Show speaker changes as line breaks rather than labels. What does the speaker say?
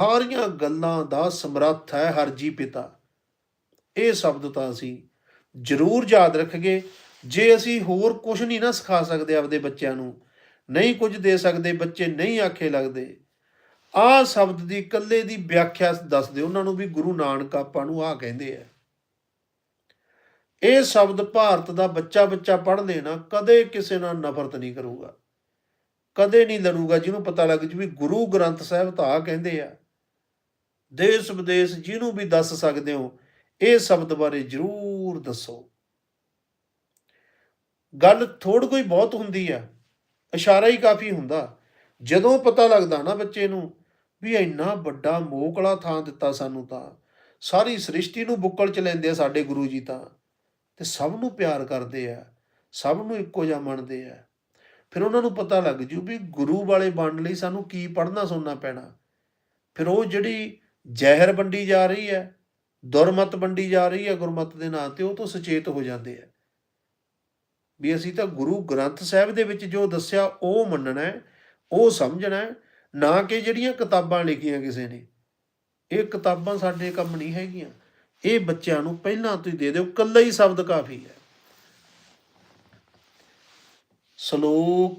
ਸਾਰੀਆਂ ਗੱਲਾਂ ਦਾ ਸਮਰੱਥ ਹੈ ਹਰਜੀ ਪਿਤਾ। ਇਹ ਸ਼ਬਦ ਤਾਂ ਅਸੀਂ ਜ਼ਰੂਰ ਯਾਦ ਰੱਖਗੇ ਜੇ ਅਸੀਂ ਹੋਰ ਕੁਝ ਨਹੀਂ ਨਾ ਸਿਖਾ ਸਕਦੇ ਆਪਦੇ ਬੱਚਿਆਂ ਨੂੰ, ਨਹੀਂ ਕੁਝ ਦੇ ਸਕਦੇ, ਬੱਚੇ ਨਹੀਂ ਆਖੇ ਲੱਗਦੇ। ਆਹ ਸ਼ਬਦ ਦੀ ਇਕੱਲੇ ਦੀ ਵਿਆਖਿਆ ਦੱਸ ਦਿਓ, ਉਹਨਾਂ ਨੂੰ ਵੀ ਗੁਰੂ ਨਾਨਕ ਆਪਾਂ ਨੂੰ ਆਹ ਕਹਿੰਦੇ ਆ। ਇਹ ਸ਼ਬਦ ਭਾਰਤ ਦਾ ਬੱਚਾ ਬੱਚਾ ਪੜ੍ਹ ਲੈਣਾ ਕਦੇ ਕਿਸੇ ਨਾਲ ਨਫ਼ਰਤ ਨਹੀਂ ਕਰੂਗਾ। ਕਦੇ ਨਹੀਂ ਲੜੂਗਾ, ਜਿਹਨੂੰ ਪਤਾ ਲੱਗ ਜੂ ਵੀ ਗੁਰੂ ਗ੍ਰੰਥ ਸਾਹਿਬ ਤਾਂ ਆਹ ਕਹਿੰਦੇ ਆ। ਦੇਸ਼ ਵਿਦੇਸ਼ ਜਿਹਨੂੰ ਵੀ ਦੱਸ ਸਕਦੇ ਹੋ, ਇਹ ਸ਼ਬਦ ਬਾਰੇ ਜ਼ਰੂਰ ਦੱਸੋ। ਗੱਲ ਥੋੜ ਕੋਈ ਬਹੁਤ ਹੁੰਦੀ ਆ, ਇਸ਼ਾਰਾ ਹੀ ਕਾਫੀ ਹੁੰਦਾ। ਜਦੋਂ ਪਤਾ ਲੱਗਦਾ ਨਾ ਬੱਚੇ ਨੂੰ ਵੀ ਇੰਨਾ ਵੱਡਾ ਮੋਕਲਾ ਥਾਂ ਦਿੱਤਾ ਸਾਨੂੰ ਤਾਂ, ਸਾਰੀ ਸ੍ਰਿਸ਼ਟੀ ਨੂੰ ਬੁੱਕਲ ਚ ਲੈਂਦੇ ਆ ਸਾਡੇ ਗੁਰੂ ਜੀ ਤਾਂ, ਤੇ ਸਭ ਨੂੰ ਪਿਆਰ ਕਰਦੇ ਆ, ਸਭ ਨੂੰ ਇੱਕੋ ਜਿਹਾ ਮੰਨਦੇ ਆ। ਫਿਰ ਉਹਨਾਂ ਨੂੰ ਪਤਾ ਲੱਗ ਜੂ ਵੀ ਗੁਰੂ ਵਾਲੇ ਬਣਨ ਲਈ ਸਾਨੂੰ ਕੀ ਪੜ੍ਹਨਾ ਸੁਣਨਾ ਪੈਣਾ। ਫਿਰ ਉਹ ਜਿਹੜੀ ਜ਼ਹਿਰ ਵੰਡੀ ਜਾ ਰਹੀ ਹੈ, ਦੁਰਮਤ ਵੰਡੀ ਜਾ ਰਹੀ ਹੈ ਗੁਰਮਤ ਦੇ ਨਾਂ ਤੇ, ਉਹ ਤੋਂ ਸੁਚੇਤ ਹੋ ਜਾਂਦੇ ਆ। ਵੀ ਅਸੀਂ ਤਾਂ ਗੁਰੂ ਗ੍ਰੰਥ ਸਾਹਿਬ ਦੇ ਵਿੱਚ ਜੋ ਦੱਸਿਆ, ਉਹ ਮੰਨਣਾ ਹੈ, ਉਹ ਸਮਝਣਾ ਹੈ, ਨਾ ਕਿ ਜਿਹੜੀਆਂ ਕਿਤਾਬਾਂ ਲਿਖੀਆਂ ਕਿਸੇ ਨੇ। ਇਹ ਕਿਤਾਬਾਂ ਸਾਡੇ ਕੰਮ ਨਹੀਂ ਹੈਗੀਆਂ। ਇਹ ਬੱਚਿਆਂ ਨੂੰ ਪਹਿਲਾਂ ਤੁਸੀਂ ਦੇ ਦਿਓ ਕੱਲਾ ਹੀ ਸ਼ਬਦ ਕਾਫੀ ਹੈ। ਸ਼ਲੋਕ